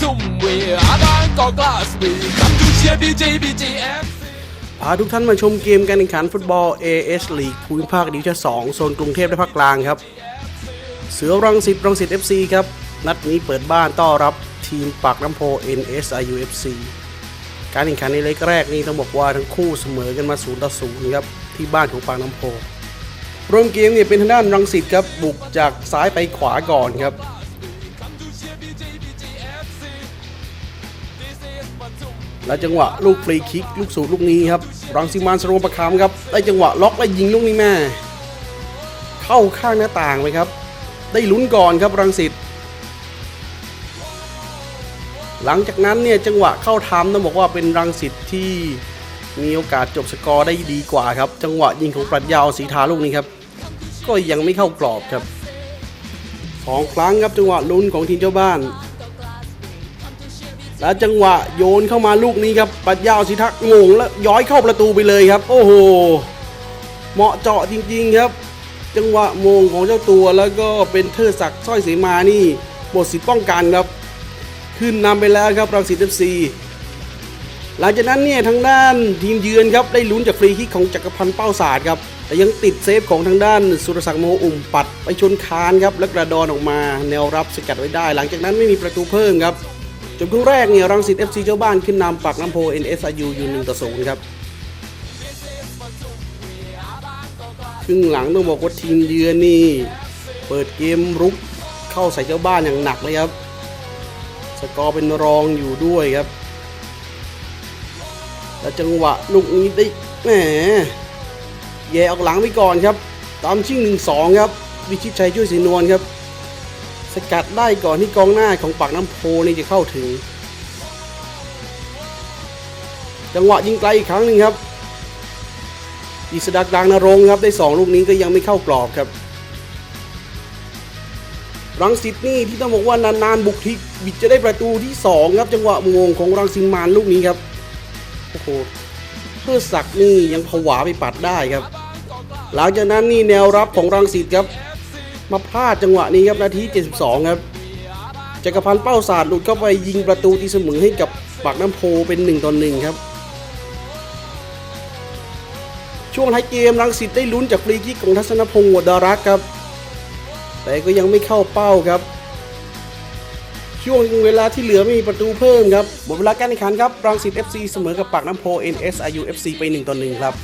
ทุ่มเวอาบางกอกลาสบีคำดูเชียบีจบีจเอฟพาทุกท่านมาชมเกมการแข่งขันฟุตบอล AS ลีกภูมิภาคดิวิชั่น2โซนกรุงเทพและภาคกลางครับ เสือรังสิตรังสิต FC ครับ นัดนี้เปิดบ้านต้อนรับทีมปากน้ำโพ NSIUFC การแข่งขันในเล็กแรกนี้ต้องบอกว่าทั้งคู่เสมอกันมา0ต่อ0ครับที่บ้านของปากน้ำโพรวมเกมเนี่ยเป็นทางด้านรังสิตครับบุกจากซ้ายไปขวาก่อนครับ และจังหวะลูกฟรีคิก ลูกสูตรลูกนี้ครับรังสิมานสโรประคามครับได้จังหวะล็อกและยิงลูกนี้แม่เข้าข้างหน้าต่างไปครับ ได้ลุ้นก่อนครับรังสิตหลังจากนั้นเนี่ยจังหวะเข้าทำต้องบอกว่าเป็นรังสิตที่มีโอกาสจบสกอร์ได้ดีกว่าครับ จังหวะยิงของปรัชญาสีทาลูกนี้ครับ ก็ยังไม่เข้ากรอบครับสองครั้งครับจังหวะลุ้นของทีมเจ้าบ้าน แล้วจังหวะโยนเข้ามาลูกนี้ครับปรัชญาวสีทักงงแล้วย้อยเข้าประตูไปเลยครับ โอ้โห เหมาะเจาะจริงๆครับ จังหวะมงของเจ้าตัวแล้วก็เป็นเทิดศักดิ์สร้อยเสมานี่หมดสิทธิ์ป้องกันครับ ขึ้นนำไปแล้วครับรังสิตเอฟซีหลังจากนั้นเนี่ยทางด้านทีมเยือนครับได้ลุ้นจากฟรีคิกของจักรพันธ์เป้าศาสตร์ครับแต่ยังติดเซฟของทางด้านสุรศักดิ์โมอุ่มปัดไปชนคานครับแล้วกระดอนออกมา แนวรับสกัดไว้ได้ หลังจากนั้นไม่มีประตูเพิ่มครับ จบครึ่งแรกเนี่ยรังสิตเอฟซีเจ้าบ้านขึ้นนำปากน้ำโพ NSIU อยู่1ต่อ0ครับครึ่งหลังต้องบอกว่าทีมเยือนนี่ เปิดเกมรุกเข้าใส่เจ้าบ้านอย่างหนักเลยครับ สกอร์เป็นรองอยู่ด้วยครับแล้วจังหวะลูกนี้ได้แหมแย่ออกหลังไปก่อนครับ ตามชิ่งหนึ่งสองครับ วิชิตชัยช่วยสีนวลครับ สกัดได้ก่อนที่กองหน้าของปากน้ำโพนี่จะเข้าถึง จังหวะยิงไกลอีกครั้งหนึ่งครับอิสดักดังนรงครับได้ 2 ลูกนี้ก็ยังไม่เข้ากรอบครับรังสิตนี่ที่ต้องบอกว่านานๆบุกทิกบิดจะได้ประตูที่ 2 ครับ จังหวะมงของรังสิมานลูกนี้ครับโอ้โหเพื่อศักดิ์นี่ยังผวาไปปัดได้ครับ หลังจากนั้นนี่แนวรับของรังสิตครับ มาพลาดจังหวะนี้ครับนาที 72 ครับจักรพันธ์เป้าศาสตร์หลุดเข้าไปยิงประตูตีเสมอให้กับปากน้ำโพเป็น 1ต่อ1ครับ ช่วงท้ายเกมรังสิตได้ลุ้นจากฟรีคิกของทัศนพงศ์วดารักครับ แต่ก็ยังไม่เข้าเป้าครับ ช่วงเวลาที่เหลือไม่มีประตูเพิ่มครับหมดเวลาการแข่งขันครับรังสิต FC เสมอกับปากน้ำโพ NSIU FC ไป1ต่อ1ครับ